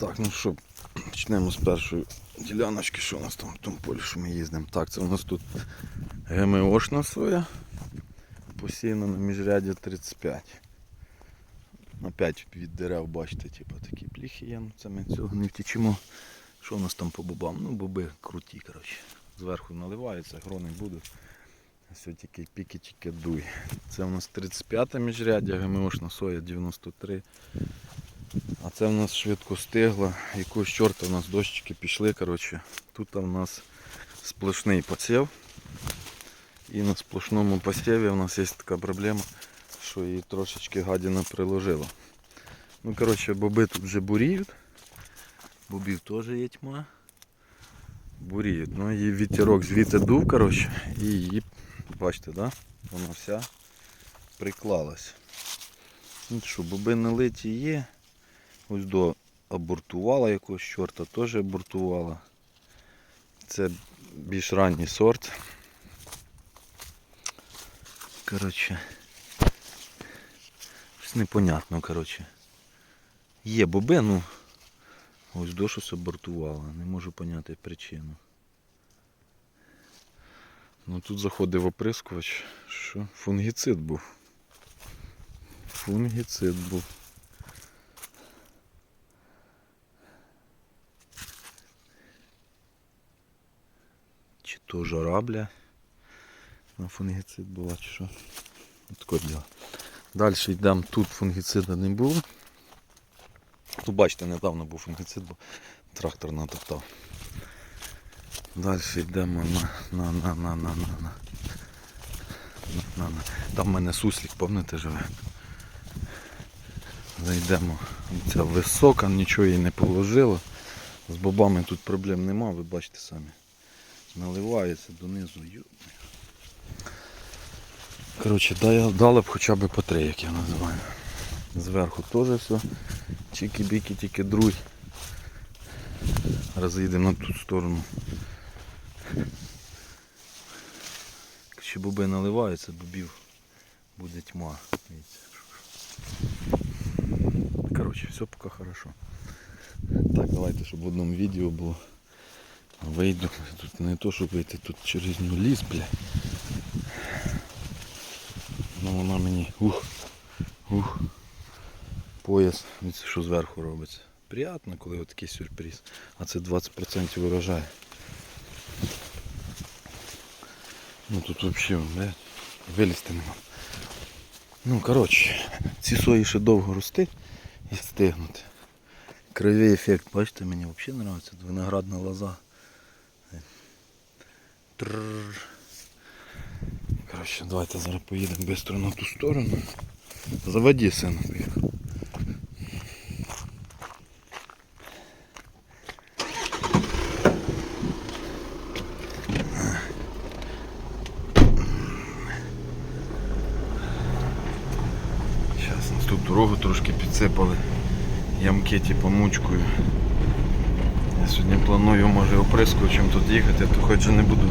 Так, ну що, почнемо з першої діляночки, що у нас там в тому полі, що ми їздимо. Так, це у нас тут ГМОшна соя. Посіяна на міжряді 35. Опять від дерев, бачите, типу, такі пліхи є, ну це ми цього не втічемо. Що у нас там по бобам? Ну, боби круті, коротше. Зверху наливаються, грони будуть. Все тільки піки, тільки дуй. Це у нас 35 міжряддя, ГМОшна соя 93. А це в нас швидко стигла. Якогось чорта у нас дощики пішли. коротше. Тут у нас сплошний посів. І на сплошному посіві у нас є така проблема, що її трошечки гадіна приложила. Ну, коротше, боби тут вже буріють. Бобів теж є тьма. Буріють. Ну і вітерок звідти дув, коротше, і її, бачите, да? вона вся приклалась. Ну що, боби налиті є. Ось до абортувала якогось чорта, теж абортувала. Це більш ранній сорт. Коротше. Щось непонятно, коротше. Є боби, ну ось до щось абортувала. Не можу поняти причину. Ну тут заходив оприскувач, що фунгіцид був. Фунгіцид був. То жара, бля. На фунгіцид була, чи що. Таке діло. Далі йдемо, тут фунгіцида не було. Тут бачите, недавно був фунгіцид, бо трактор натоптав. Далі йдемо на на на на на на на. на, на. Там в мене суслік, пам'ятаєте, живе. Зайдемо. Ця висока, нічого їй не положило. З бобами тут проблем нема, ви бачите самі. Наливається донизу. Коротше, дали б хоча б по три, як я називаю. Зверху теж все. Чики-біки, тільки друй. Роз'їдемо на ту сторону. Якщо боби наливаються, бобів буде тьма. Коротше, все поки хорошо. Так, давайте, щоб в одному відео було. Вийду. Тут не то, щоб вийти, тут через нього ліс, бля. Ну вона мені. Ух. Ух. Пояс. Що зверху робиться. Приятно, коли от такий сюрприз. А це 20% урожаю. Ну тут взагалі, блядь, вилізти нема. Ну, коротше, ці сої ще довго рости і стигнути. Кривий ефект, бачите, мені взагалі подобається. Виноградна лоза. Коротше, давайте зараз поїдемо швидко на ту сторону. Заводи, сина. Зараз тут дорогу трошки підсипали. Ямки типу мучкою. Сьогодні планую може оприскувачем тут їхати, то хоч же не буду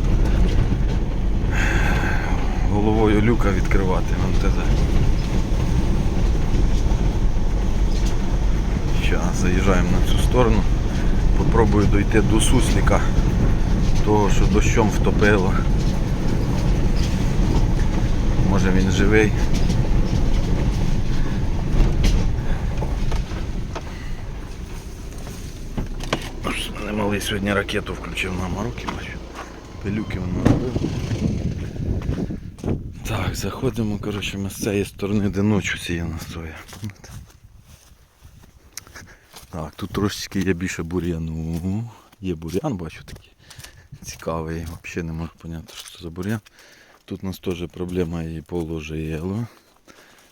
головою люка відкривати вон ТЗ. Зараз заїжджаємо на цю сторону. Попробую дойти до сусліка, того що дощом втопило. Може він живий. Мене сьогодні ракету включив на Марокі, бачу. Пилюки воно робив. Так, заходимо, коротше, ми з цієї сторони, де ночі сіяна соя. Так, тут трошечки є більше бур'яну. Є бур'ян, бачу такий цікавий. Взагалі не можу зрозуміти, що це за бур'ян. Тут у нас теж проблема її положило.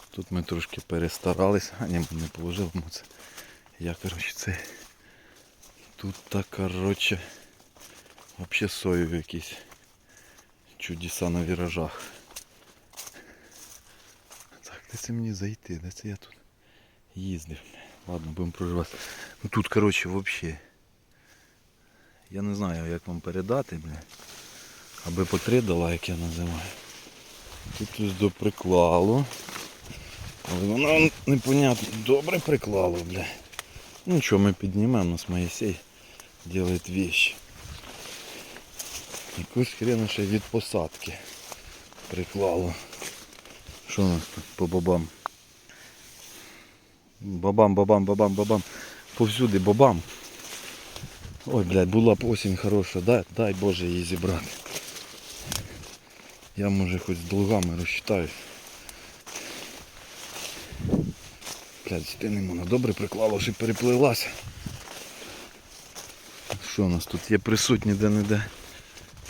Тут ми трошки перестаралися. А ні, не положили, це я коротше це. Тут так, коротше, взагалі сою якісь чудеса на віражах. Так, де мені зайти? Де це я тут їздив? Ладно, будемо проживати. Ну тут, коротше, взагалі. Я не знаю, як вам передати, бля. Аби по три дала, як я називаю. Тут ось до приклало. Але воно непонятно. Добре приклало, бля. Ну что, мы поднимаем, у нас Моисей делает вещи. Якусь хрена ще від посадки приклало. Що у нас тут по бабам? Бабам, бабам, бабам, бабам. Повсюди бабам. Ой, блядь, була б осінь хороша, дай, дай Боже її зібрати. Я може хоч з долгами розчитаюсь. Блядь, ти не можна добре приклало, що перепливлася. Що у нас тут є присутні де-не-де?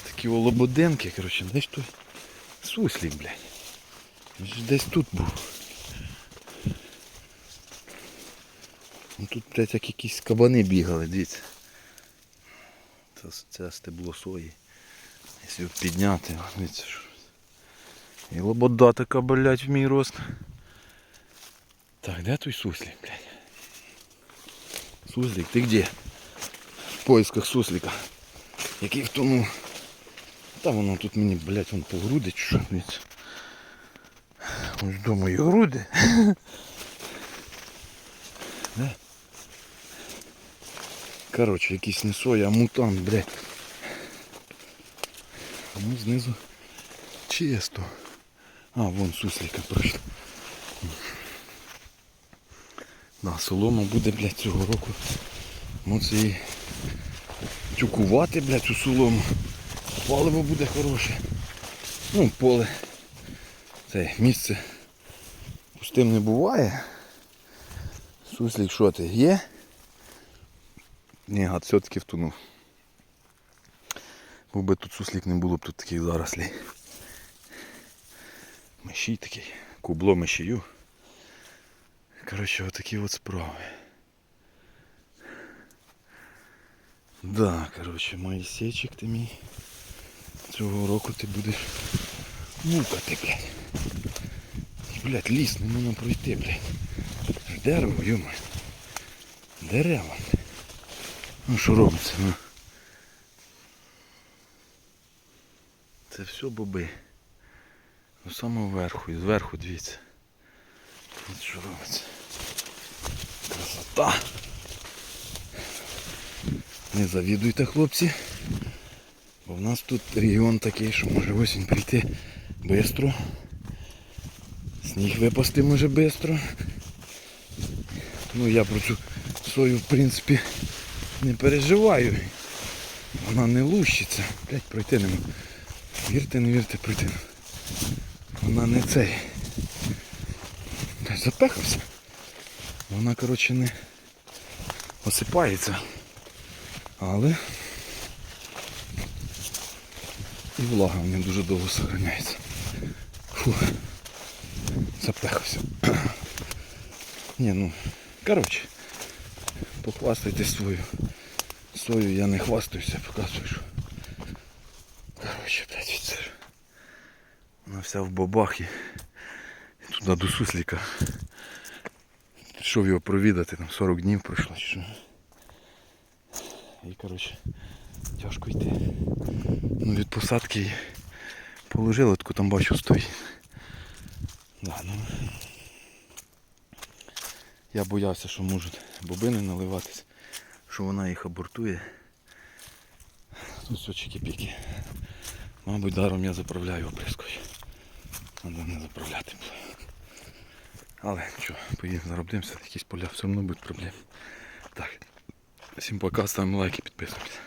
Такі олободенки, коротше, де ж той суслік, блядь. Десь тут був. Ну тут, блядь, як якісь кабани бігали, дивіться. Це, це стебло сої. Якщо підняти, дивіться що. І лобода така, блядь, в мій рост. Так, де той суслик, блядь? Суслик, ти где? Поисках суслика. Який втонув. Та воно тут мені, блядь, вон по груди що, дивіться. Ось думаю, груди. Коротше, якийсь не соя, а мутант, блядь. Ну, знизу чисто. А, вон суслика пройшла. Да, солома буде, блядь, цього року. Моце її тюкувати, блядь, цю солому. Паливо буде хороше. Ну, поле. Це місце пустим не буває. Суслік що ти є? Ні, гад все-таки втонув. Був би тут суслік не було б тут таких зарослей. Мещій такий, кубло мещію. Коротше, отакі от справи. Да, коротше, Моїсейчик ти мій. Цього року ти будеш мукати, блядь. Блядь, ліс не можна пройти, блядь. Дерево, йома. Дерева. Ну що робиться, ну. Це все боби. Ну саме вверху, і зверху дивіться. Що робиться. Красота. Не завідуйте, хлопці. Бо в нас тут регіон такий, що може осінь прийти швидко. Сніг випасти може швидко. Ну я про цю сою в принципі не переживаю. Вона не лущиться. Блять, пройти не можу. Вірте, не вірте, пройти. Вона не цей. Запехався. Вона, коротше, не осипається. Але і влага в ній дуже довго зберігається. Фу. Запехався. Ні, ну, коротше, похвастайтесь свою. Свою я не хвастаюся, показую, що. Коротше, блядь, офіцер. Вона вся в бабах і туди до сусліка. Пішов його провідати, там 40 днів пройшло чи що. І коротше тяжко йти. Ну від посадки положили, таку там бачу стоїть. Да, ну. Я боявся, що можуть бобини наливатись, що вона їх абортує. Тут все чики-піки. Мабуть, даром я заправляю оприскою. Треба не заправляти. Але нічого, поїдемо заробимося, якісь поля все одно будуть проблеми. Так. Всім пока, ставимо лайки, підписуємося.